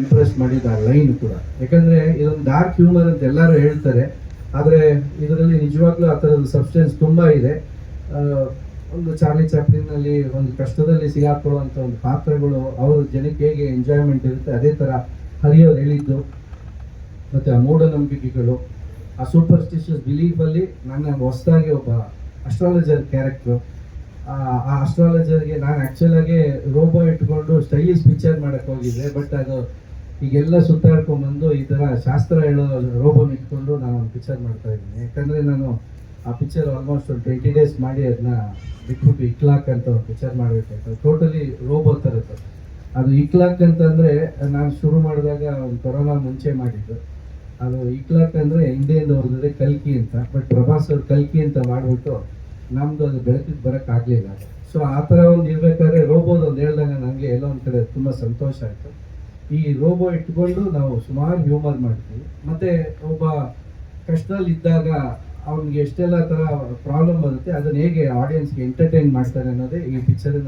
Impress ಮಾಡಿದ line ಕೂಡ. ಯಾಕಂದ್ರೆ ಇದೊಂದು ಡಾರ್ಕ್ ಹ್ಯೂಮರ್ ಅಂತ ಎಲ್ಲರೂ ಹೇಳ್ತಾರೆ. ಆದರೆ ಇದರಲ್ಲಿ ನಿಜವಾಗ್ಲೂ ಆ ಥರದ ಸಬ್ಸ್ಟೆನ್ಸ್ ತುಂಬ ಇದೆ. ಒಂದು ಚಾರ್ಲಿ ಚಾಪ್ಲಿನಲ್ಲಿ ಒಂದು ಕಷ್ಟದಲ್ಲಿ ಸಿಗಾಕೊಳ್ಳುವಂಥ ಒಂದು ಪಾತ್ರಗಳು, ಅವ್ರ ಜನಕ್ಕೆ ಹೇಗೆ ಎಂಜಾಯ್ಮೆಂಟ್ ಇರುತ್ತೆ, ಅದೇ ಥರ ಹರಿಯವ್ರು ಹೇಳಿದ್ದು. ಮತ್ತು ಆ ಮೂಢನಂಬಿಕೆಗಳು, ಆ ಸೂಪರ್ಸ್ಟಿಷಿಯಸ್ ಬಿಲೀಫಲ್ಲಿ ನನ್ನ ಹೊಸದಾಗಿ ಒಬ್ಬ ಅಸ್ಟ್ರಾಲಜರ್ ಕ್ಯಾರೆಕ್ಟ್ರು ಆ ಅಸ್ಟ್ರಾಲಜರ್ಗೆ ನಾನು ಆ್ಯಕ್ಚುಲಾಗಿ ರೋಬೋ ಇಟ್ಕೊಂಡು ಸ್ಟೈಲಿಶ್ ಪಿಕ್ಚರ್ ಮಾಡಕ್ಕೆ ಹೋಗಿದ್ದೆ ಬಟ್ ಅದು ಈಗೆಲ್ಲ ಸುತ್ತಾಡ್ಕೊಂಡ್ಬಂದು ಈ ಥರ ಶಾಸ್ತ್ರ ಹೇಳೋ ರೋಬೋನ್ ಇಟ್ಕೊಂಡು ನಾನು ಒಂದು ಪಿಕ್ಚರ್ ಮಾಡ್ತಾ ಇದ್ದೀನಿ. ಯಾಕಂದರೆ ನಾನು ಆ ಪಿಕ್ಚರ್ ಆಲ್ಮೋಸ್ಟ್ ಒಂದು ಟ್ವೆಂಟಿ ಡೇಸ್ ಮಾಡಿ ಅದನ್ನ ಬಿಟ್ಬಿಟ್ಟು ಇಕ್ಲಾಕ್ ಅಂತ ಒಂದು ಪಿಕ್ಚರ್ ಮಾಡಬೇಕಾಯ್ತು ಟೋಟಲಿ ರೋಬೋ ಥರದ್ದು ಅದು ಇಕ್ಲಾಕ್ ಅಂತಂದರೆ ನಾನು ಶುರು ಮಾಡಿದಾಗ ಒಂದು ಕೊರೋನಾ ಮುಂಚೆ ಮಾಡಿದ್ದು. ಅದು ಇಕ್ಲಾಕ್ ಅಂದರೆ ಹಿಂದೆಯಿಂದ ಹೊರದ್ರೆ ಕಲ್ಕಿ ಅಂತ. ಬಟ್ ಪ್ರಭಾಸ್ ಅವ್ರು ಕಲ್ಕಿ ಅಂತ ಮಾಡಿಬಿಟ್ಟು ನಮ್ದು ಅದು ಬೆಳಕಿಗೆ ಬರೋಕ್ಕಾಗಲಿಲ್ಲ ಸೊ ಆ ಥರ ಒಂದು ಇರಬೇಕಾದ್ರೆ ರೋಬೋದು ಒಂದು ಹೇಳ್ದಾಗ ನನಗೆ ಎಲ್ಲೋ ಒಂದು ಕಡೆ ತುಂಬ ಸಂತೋಷ ಆಯಿತು. ಈ ರೋಬೋ ಇಟ್ಕೊಂಡು ನಾವು ಸುಮಾರು ಹ್ಯೂಮರ್ ಮಾಡ್ತೀವಿ. ಮತ್ತು ಒಬ್ಬ ಕಷ್ಟದಲ್ಲಿ ಇದ್ದಾಗ ಅವ್ನಿಗೆ ಎಷ್ಟೆಲ್ಲ ಥರ ಪ್ರಾಬ್ಲಮ್ ಬರುತ್ತೆ, ಅದನ್ನ ಹೇಗೆ ಆಡಿಯನ್ಸ್ಗೆ ಎಂಟರ್ಟೈನ್ ಮಾಡ್ತಾರೆ ಅನ್ನೋದೇ ಈ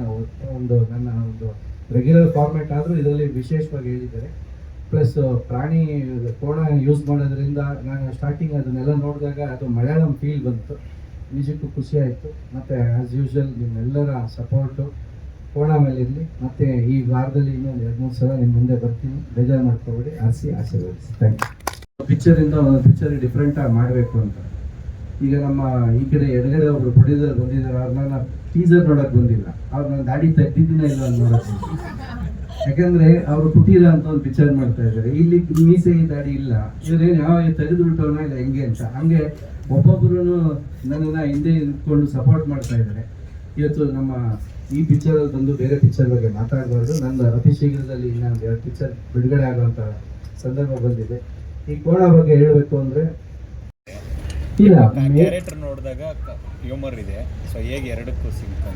ನಾವು ಒಂದು ನನ್ನ ಒಂದು ರೆಗ್ಯುಲರ್ ಫಾರ್ಮೆಟ್ ಆದರೂ ಇದರಲ್ಲಿ ವಿಶೇಷವಾಗಿ ಹೇಳಿದ್ದಾರೆ. ಪ್ಲಸ್ ಪ್ರಾಣಿ ಕೋಣ ಯೂಸ್ ಮಾಡೋದ್ರಿಂದ ನಾನು ಸ್ಟಾರ್ಟಿಂಗ್ ಅದನ್ನೆಲ್ಲ ನೋಡಿದಾಗ ಅದು ಮಲಯಾಳಂ ಫೀಲ್ ಬಂತು. ನಿಜಕ್ಕೂ ಖುಷಿ ಆಯಿತು. ಮತ್ತು ಆ್ಯಸ್ ಯೂಶ್ವಲ್ ನಿಮ್ಮೆಲ್ಲರ ಸಪೋರ್ಟು ಕೋಣ ಮೇಲೆ ಇರಲಿ ಮತ್ತೆ ಈ ವಾರದಲ್ಲಿ ಇನ್ನೊಂದು ಎರಡು ಮೂರು ಸಲ ನಿಮ್ಮ ಮುಂದೆ ಬರ್ತೀನಿ. ಬೇಜಾರು ಮಾಡ್ಕೋಬೇಡಿ. ಆರಿಸಿ ಆಶೀರ್ವದಿಸಿ. ಥ್ಯಾಂಕ್ ಯು ಪಿಕ್ಚರಿಂದ ಒಂದು ಪಿಕ್ಚರ್ ಡಿಫ್ರೆಂಟಾಗಿ ಮಾಡಬೇಕು ಅಂತ. ಈಗ ನಮ್ಮ ಈ ಕಡೆ ಎಡಗಡೆ ಒಬ್ರು ಪ್ರೊಡ್ಯೂಸರ್ ಬಂದಿದ್ದಾರೆ. ಅವ್ರು ನಾನು ಟೀಸರ್ ನೋಡಕ್ಕೆ ಬಂದಿಲ್ಲ. ಅವ್ರು ನನ್ನ ದಾಡಿ ತೆಗ್ದಿದ್ದೀನ ಇಲ್ಲ ಅಂತ ನೋಡೋಕೆ. ಯಾಕಂದ್ರೆ ಅವರು ಕುಟೀರ ಅಂತ ಒಂದು ಪಿಕ್ಚರ್ ಮಾಡ್ತಾ ಇದ್ದಾರೆ. ಇಲ್ಲಿ ಮೀಸೆ ದಾಡಿ ಇಲ್ಲ. ಇವ್ರೇನು ಯಾವ ತೆಗೆದು ಬಿಟ್ಟವನ ಇಲ್ಲ, ಹೆಂಗೆ ಅಂತ. ಹಂಗೆ ಒಬ್ಬೊಬ್ಬರು ನನ್ನನ್ನು ಹಿಂದೆ ಇಟ್ಕೊಂಡು ಸಪೋರ್ಟ್ ಮಾಡ್ತಾ ಇದ್ದಾರೆ. ಇವತ್ತು ನಮ್ಮ ಈ ಪಿಕ್ಚರ್ ಬಂದು ಬೇರೆ ಪಿಕ್ಚರ್ ಬಗ್ಗೆ ಮಾತಾಡಬಾರ್ದು. ನನ್ನ ಅತಿ ಶೀಘ್ರದಲ್ಲಿ ಇನ್ನೊಂದು ಎರಡು ಪಿಕ್ಚರ್ ಬಿಡುಗಡೆ ಆಗುವಂತಹ ಸಂದರ್ಭ ಬಂದಿದೆ. ಈ ಕೋಣ ಬಗ್ಗೆ ಹೇಳಬೇಕು ಅಂದ್ರೆ ಇಲ್ಲ ಕ್ಯಾರೆಕ್ಟರ್ ನೋಡಿದಾಗ ಹ್ಯೂಮರ್ ಇದೆ. ಸೊ ಹೇಗೆ ಎರಡಕ್ಕೂ ಸಿಗುತ್ತೆ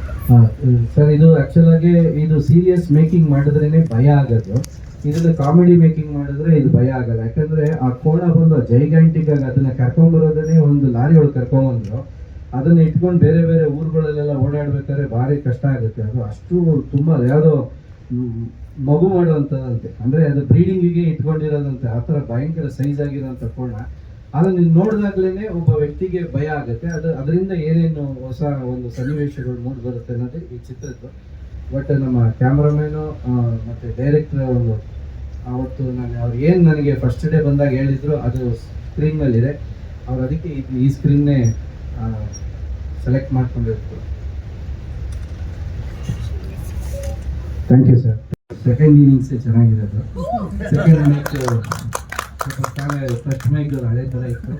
ಸರ್ ಇದು ಆಕ್ಚುಲ್ ಆಗಿ ಇದು ಸೀರಿಯಸ್ ಮೇಕಿಂಗ್ ಮಾಡಿದ್ರೇನೆ ಭಯ ಆಗೋದು. ಇದನ್ನ ಕಾಮಿಡಿ ಮೇಕಿಂಗ್ ಮಾಡಿದ್ರೆ ಇದು ಭಯ ಆಗಲ್ಲ ಯಾಕಂದ್ರೆ ಆ ಕೋಣ ಬಂದು ಜೈಗ್ಯಾಂಟಿಕ್ ಆಗಿ ಅದನ್ನ ಕರ್ಕೊಂಡ್ಬರೋದನ್ನೇ ಒಂದು ಲಾರಿ ಒಳಗೆ ಕರ್ಕೊಂಡ್ಬಂದ್ರು ಅದನ್ನ ಇಟ್ಕೊಂಡು ಬೇರೆ ಬೇರೆ ಊರುಗಳಲ್ಲೆಲ್ಲ ಓಡಾಡ್ಬೇಕಾದ್ರೆ ಭಾರಿ ಕಷ್ಟ ಆಗುತ್ತೆ. ಅದು ಅಷ್ಟು ತುಂಬ ಯಾವುದೋ ಮಗು ಮಾಡುವಂಥದ್ದಂತೆ. ಅಂದರೆ ಅದು ಬ್ರೀಡಿಂಗಿಗೆ ಇಟ್ಕೊಂಡಿರೋದಂತೆ. ಆ ಥರ ಭಯಂಕರ ಸೈಜ್ ಆಗಿರೋಂಥ ಕೋಣ. ಅದನ್ನು ನೀವು ನೋಡಿದಾಗ್ಲೇ ಒಬ್ಬ ವ್ಯಕ್ತಿಗೆ ಭಯ ಆಗುತ್ತೆ. ಅದು ಅದರಿಂದ ಏನೇನು ಹೊಸ ಒಂದು ಸನ್ನಿವೇಶಗಳು ಮೂಡಿ ಬರುತ್ತೆ ಅನ್ನೋದು ಈ ಚಿತ್ರದ್ದು. ಬಟ್ ನಮ್ಮ ಕ್ಯಾಮ್ರಾಮೇನು ಮತ್ತು ಡೈರೆಕ್ಟರ್ ಅವರು ಅವತ್ತು ನಾನು ಅವ್ರು ಏನು ನನಗೆ ಫಸ್ಟ್ ಡೇ ಬಂದಾಗ ಹೇಳಿದ್ರು, ಅದು ಸ್ಕ್ರೀನ್ ಮೇಲೆ ಇದೆ ಅವ್ರು ಅದಕ್ಕೆ ಈ ಸ್ಕ್ರೀನ್ನೇ ಸೆಲೆಕ್ಟ್ ಮಾಡ್ಕೊಂಡಿರ್ತೀವಿ ಥ್ಯಾಂಕ್ ಯು ಸರ್ ಸೆಕೆಂಡ್ ಇನ್ನಿಂಗ್ಸೇ ಚೆನ್ನಾಗಿರೋದು. ಸೆಕೆಂಡ್ ಇನ್ನಿಂಗ್ಸ್ ಸ್ವಲ್ಪ ಕಾಲ ಫಸ್ಟ್ ಮೈಕ್ ಹಳೆ ಥರ ಇತ್ತು.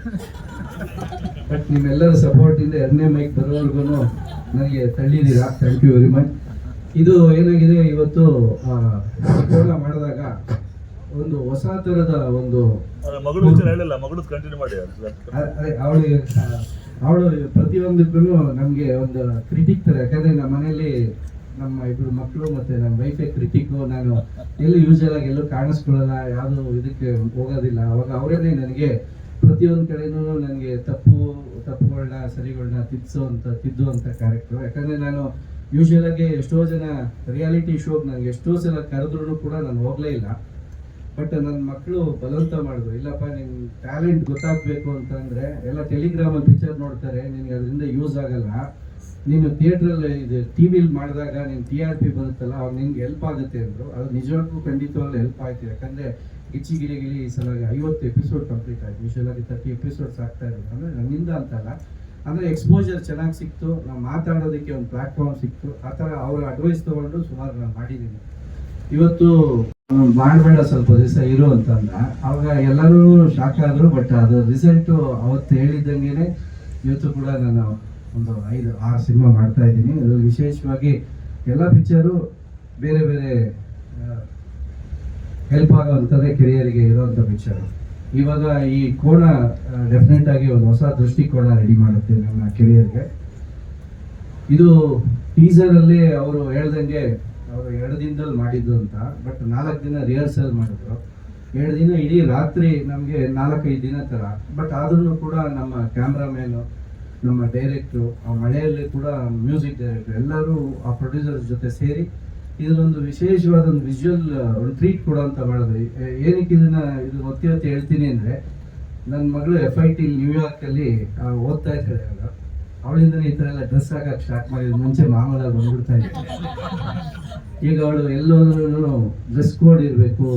ಬಟ್ ನಿಮ್ಮೆಲ್ಲರ ಸಪೋರ್ಟಿಂದ ಎರಡನೇ ಮೈಕ್ ಬರೋವರೆಗೂ ನನಗೆ ತಳ್ಳಿದ್ದೀರಾ? ಥ್ಯಾಂಕ್ ಯು ವೆರಿ ಮಚ್ ಇದು ಏನಾಗಿದೆ? ಇವತ್ತು ಕೋಲ ಮಾಡಿದಾಗ ಒಂದು ಹೊಸ ಥರದ ಒಂದು ಮಗಳು ವಿಚಾರ ಹೇಳಿಲ್ಲ ಮಗಳು ಕಂಟಿನ್ಯೂ ಮಾಡಿ. ಅದೇ ಅವಳಿಗೆ ಅವಳು ಪ್ರತಿಯೊಂದಕ್ಕೂ ನಮಗೆ ಒಂದು ಕ್ರಿಟಿಕ್ ತರ, ಯಾಕಂದ್ರೆ ನಮ್ಮ ಮನೆಯಲ್ಲಿ ನಮ್ಮ ಇಬ್ರು ಮಕ್ಕಳು ಮತ್ತೆ ನಮ್ಮ ವೈಫೆ ಕ್ರಿಟಿಕ್ ನಾನು ಎಲ್ಲೂ ಯೂಶಲ್ ಆಗಿ ಎಲ್ಲೂ ಕಾಣಿಸ್ಕೊಳ್ಳಲ್ಲ, ಯಾವುದು ಇದಕ್ಕೆ ಹೋಗೋದಿಲ್ಲ. ಅವಾಗ ಅವರೇನೆ ನನಗೆ ಪ್ರತಿಯೊಂದು ಕಡೆನೂ ನನಗೆ ತಪ್ಪು ತಪ್ಪುಗಳನ್ನ ಸರಿಗಳನ್ನ ತಿದ್ದುವಂತ ತಿದ್ದುವಂತ ಕ್ಯಾರೆಕ್ಟರ್ ಯಾಕಂದ್ರೆ ನಾನು ಯೂಶಲ್ ಆಗಿ ಎಷ್ಟೋ ಜನ ರಿಯಾಲಿಟಿ ಶೋಗೆ ನನಗೆ ಎಷ್ಟೋ ಸಲ ಕರೆದ್ರೂ ಕೂಡ ನಾನು ಹೋಗಲೇ ಇಲ್ಲ. ಬಟ್ ನನ್ನ ಮಕ್ಕಳು ಬಲವಂತ ಮಾಡಿದ್ರು. ಇಲ್ಲಪ್ಪ, ನಿನ್ ಟ್ಯಾಲೆಂಟ್ ಗೊತ್ತಾಗ್ಬೇಕು ಅಂತಂದ್ರೆ ಎಲ್ಲ ಟೆಲಿಗ್ರಾಮಲ್ಲಿ ಪಿಕ್ಚರ್ ನೋಡ್ತಾರೆ, ನಿನ್ಗೆ ಅದರಿಂದ ಯೂಸ್ ಆಗಲ್ಲ. ನೀನು ಥಿಯೇಟ್ರಲ್ಲಿ ಇದು ಟಿ ವಿಲಿ ಮಾಡಿದಾಗ ನೀನು ಟಿ ಆರ್ ಪಿ ಬರುತ್ತಲ್ಲ ಅವಾಗ ನಿನ್ಗೆ ಹೆಲ್ಪ್ ಆಗುತ್ತೆ ಅಂದ್ರು. ಅದು ನಿಜವಾಗ್ಲೂ ಖಂಡಿತವಾಗ್ಲೂ ಹೆಲ್ಪ್ ಆಯ್ತು. ಯಾಕಂದ್ರೆ ಗಿರಿ ಈ ಸಲ ಐವತ್ತು ಎಪಿಸೋಡ್ ಕಂಪ್ಲೀಟ್ ಆಯ್ತು. ಯೂಶಲ್ ಆಗಿ ತರ್ಟಿ ಎಪಿಸೋಡ್ಸ್ ಆಗ್ತಾ ಇರೋದು. ಅಂದ್ರೆ ನನ್ನಿಂದ ಅಂತಲ್ಲ. ಅಂದ್ರೆ ಎಕ್ಸ್ಪೋಜರ್ ಚೆನ್ನಾಗಿ ಸಿಕ್ತು. ನಾವು ಮಾತಾಡೋದಕ್ಕೆ ಒಂದು ಪ್ಲಾಟ್ಫಾರ್ಮ್ ಸಿಕ್ತು. ಆ ಥರ ಅವ್ರ ಅಡ್ವೈಸ್ ತೊಗೊಂಡು ಸುಮಾರು ನಾನು ಮಾಡಿದ್ದೀನಿ. ಇವತ್ತು ಮಾಡಬೇಡ ಸ್ವಲ್ಪ ದಿವಸ ಇರು ಅಂತಂದ. ಅವಾಗ ಎಲ್ಲರೂ ಶಾಕ್ ಆದರು ಬಟ್ ಅದು ರಿಸಲ್ಟು ಅವತ್ತು ಹೇಳಿದ್ದಂಗೆ ಇವತ್ತು ಕೂಡ ನಾನು ಒಂದು ಐದು, ಆರು ಸಿನಿಮಾ ಮಾಡ್ತಾ ಇದ್ದೀನಿ. ಅದು ವಿಶೇಷವಾಗಿ ಎಲ್ಲ ಪಿಕ್ಚರು ಬೇರೆ ಬೇರೆ ಹೆಲ್ಪ್ ಆಗೋವಂಥದ್ದೇ ಕೆರಿಯರಿಗೆ ಇರೋವಂಥ ಪಿಕ್ಚರು ಇವಾಗ ಈ ಕೋಣ ಡೆಫಿನೆಟ್ ಆಗಿ ಒಂದು ಹೊಸ ದೃಷ್ಟಿಕೋನ ರೆಡಿ ಮಾಡುತ್ತೆ ನನ್ನ ಕೆರಿಯರ್ಗೆ. ಇದು ಟೀಸರಲ್ಲಿ ಅವರು ಹೇಳ್ದಂಗೆ ಅವರು ಎರಡು ದಿನದಲ್ಲಿ ಮಾಡಿದ್ದು ಅಂತ ಬಟ್ ನಾಲ್ಕು ದಿನ ರಿಹರ್ಸಲ್ ಮಾಡಿದ್ರು. ಎರಡು ದಿನ ಇಡೀ ರಾತ್ರಿ ನಮಗೆ ನಾಲ್ಕೈದು ದಿನ ಥರ ಬಟ್ ಆದ್ರೂ ಕೂಡ ನಮ್ಮ ಕ್ಯಾಮ್ರಾಮ್ಯಾನು ನಮ್ಮ ಡೈರೆಕ್ಟ್ರು ಆ ಮಳೆಯಲ್ಲಿ ಕೂಡ ಮ್ಯೂಸಿಕ್ ಡೈರೆಕ್ಟ್ರು ಎಲ್ಲರೂ ಆ ಪ್ರೊಡ್ಯೂಸರ್ ಜೊತೆ ಸೇರಿ ಇದರೊಂದು ವಿಶೇಷವಾದ ಒಂದು ವಿಜುವಲ್ ಒಂದು ಟ್ರೀಟ್ ಕೂಡ ಅಂತ ಮಾಡಿದ್ವಿ ಏನಕ್ಕೆ ಇದನ್ನ, ಇದು ಒತ್ತಿ ಒತ್ತಿ ಹೇಳ್ತೀನಿ ಅಂದರೆ ನನ್ನ ಮಗಳು ಎಫ್ ಐ ಟಿ ನ್ಯೂಯಾರ್ಕಲ್ಲಿ ಓದ್ತಾ ಇದ್ದಾಳೆ ಅವಾಗ ಅವಳಿಂದನೇ ಈ ಥರ ಎಲ್ಲ ಡ್ರೆಸ್ ಹಾಕಕ್ಕೆ ಸ್ಟಾರ್ಟ್ ಮಾಡಿದ್ರು ಮುಂಚೆ ಮಾಮೂಲಾಗಿ ಬಂದ್ಬಿಡ್ತಾ ಇದ್ದೆ ಈಗ ಅವಳು ಎಲ್ಲೋದ್ರೂ ಡ್ರೆಸ್ ಕೋಡ್ ಇರಬೇಕು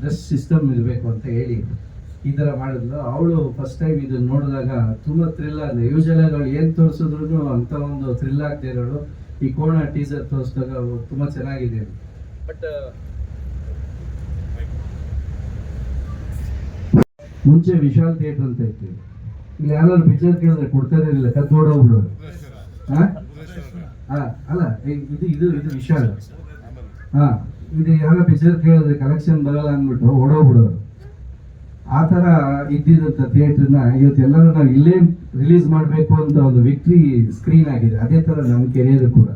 ಡ್ರೆಸ್ ಸಿಸ್ಟಮ್ ಇರಬೇಕು ಅಂತ ಹೇಳಿ ಈ ಥರ ಮಾಡಿದ್ಲು. ಅವಳು ಫಸ್ಟ್ ಟೈಮ್ ಇದನ್ನ ನೋಡಿದಾಗ ತುಂಬ ಥ್ರಿಲ್ ಆದ ಯೂಶಲ್ ಆಗಿ ಅವಳು ಏನು ತೋರಿಸಿದ್ರು ಅಂತ ಒಂದು ಥ್ರಿಲ್ ಆಗದೆ ಇರೋಳು ಈ ಕೋಣ ಟೀಸರ್ ತೋರಿಸಿದಾಗ ಅವಳು ತುಂಬ ಚೆನ್ನಾಗಿದೆ. ಬಟ್ ಮುಂಚೆ ವಿಶಾಲ್ ಥಿಯೇಟರ್ ಅಂತ ಇತ್ತು. ಇಲ್ಲಿ ಯಾರು ಪಿಕ್ಚರ್ ಕೇಳಿದ್ರೆ ಕೊಡ್ತಾನೆ ಇರಲಿಲ್ಲ ಹಾ, ಅಲ್ಲ ಇದು ಇದು ಇದು ವಿಶಾಲ್ ಹಾ ಇದು ಯಾರ ಪಿಕ್ಚರ್ ಕೇಳಿದ್ರೆ ಕಲೆಕ್ಷನ್ ಬರಲ್ಲ ಅಂದ್ಬಿಟ್ಟು ಓಡೋಗ್ಬಿಡೋರು. ಆ ಥರ ಇದ್ದಿದ್ದಂಥ ಥಿಯೇಟ್ರನ್ನ ಇವತ್ತು ಎಲ್ಲರೂ ನಾವು ಇಲ್ಲೇ ರಿಲೀಸ್ ಮಾಡಬೇಕು ಅಂತ ಒಂದು ವಿಕ್ಟ್ರಿ ಸ್ಕ್ರೀನ್ ಆಗಿದೆ. ಅದೇ ಥರ ನಮ್ಮ ಕೆರಿಯರ್ ಕೂಡ.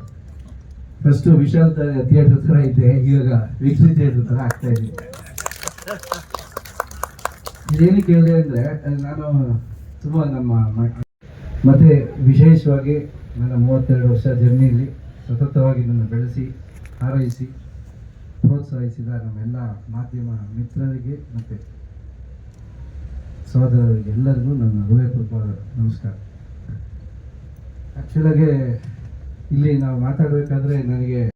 ಫಸ್ಟು ವಿಶಾಲ್ ಥಿಯೇಟರ್ ಥರ ಇದ್ದೆ ಇವಾಗ ವಿಕ್ಟ್ರಿ ಥಿಯೇಟರ್ ಥರ ಆಗ್ತಾ ಇದೆ. ಇದೇನಕ್ಕೆ ಹೇಳಿದೆ ಅಂದರೆ ನಾನು ತುಂಬ ನಮ್ಮ ಮತ್ತು ವಿಶೇಷವಾಗಿ ನನ್ನ ಮೂವತ್ತೆರಡು ವರ್ಷ ಜರ್ನಿಯಲ್ಲಿ ಸತತವಾಗಿ ನನ್ನ ಬೆಳೆಸಿ, ಹಾರೈಸಿ, ಪ್ರೋತ್ಸಾಹಿಸಿದ ನಮ್ಮೆಲ್ಲ ಮಾಧ್ಯಮ ಮಿತ್ರರಿಗೆ ಮತ್ತು ಸಹೋದರರಿಗೆ ಎಲ್ಲರಿಗೂ ನನ್ನ ಹೃದಯಪೂರ್ವಕ ನಮಸ್ಕಾರ. ಆ್ಯಕ್ಚುಲಾಗೆ ಇಲ್ಲಿ ನಾವು ಮಾತಾಡಬೇಕಾದ್ರೆ ನನಗೆ